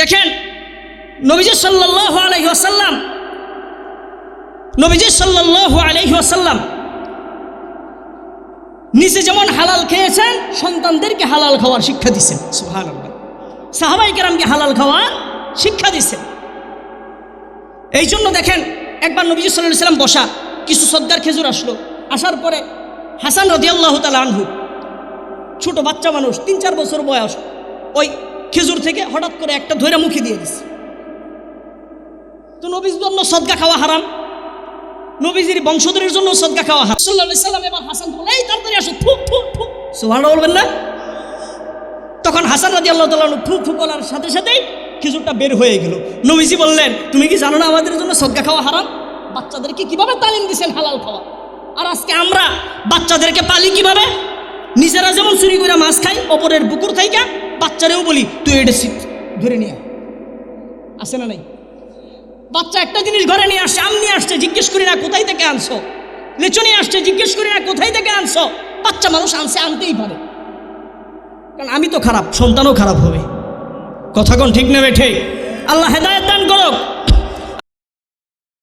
দেখেন, নবীজি সাল্লাহ আলহি আসাল্লাম নবীজি সাল্লাহ আলহি আসাল্লাম নিজে যেমন হালাল খেয়েছেন, সন্তানদেরকে হালাল খাওয়ার শিক্ষা দিচ্ছেন সাহাবাই কেরামকে হালাল খাওয়ার শিক্ষা দিচ্ছেন এই জন্য দেখেন, একবার নবীজি সাল্লাহ সাল্লাম বসা, কিছু সদ্গার খেজুর আসলো। আসার পরে হাসান রদিয়াল্লাহ তালা আনহু, ছোট বাচ্চা মানুষ, তিন চার বছর বয়স, ওই খেজুর থেকে হঠাৎ করে একটা ধৈরা মুখে দিয়ে দিচ্ছে তো নবীর জন্য সদগা খাওয়া হারাম, নবীজির বংশধরের জন্য সদগা খাওয়া হারাম। সাল্লাহ সাল্লাম এবার হাসান বলে এই তাড়াতাড়ি আসো থুক থুক থুক সুভাষ বলবেন না। তখন হাসান রাজি আল্লাহ তালা থু থু বলার সাথে সাথেই খেজুরটা বের হয়ে গেল। নবীজি বললেন, তুমি কি জানো না আমাদের জন্য সদগা খাওয়া হারাম? বাচ্চাদেরকে কীভাবে তালিম দিচ্ছেন হালাল খাওয়া? আর আজকে আমরা বাচ্চাদেরকে পালি কীভাবে? নিজেরা যেমন চুরি করে মাছ খাই অপরের বুকুর থাইকা বাচ্চারেও বলি, তুই এটা ধরে নিয়ে আসে না নাই? বাচ্চা একটা জিনিস ঘরে নিয়ে আসছে, আম নিয়ে আসছে, জিজ্ঞেস করি না, কোথায় থেকে আনছো? লিচু নিয়ে আসছে, জিজ্ঞেস করি না, কোথায় থেকে আনছো? বাচ্চা মানুষ আনছে, আনতেই পারে। কারণ আমি তো খারাপ, সন্তানও খারাপ হবে। কথা কোন ঠিক নেবে ঠিক? আল্লাহ হেদায়ত দান করো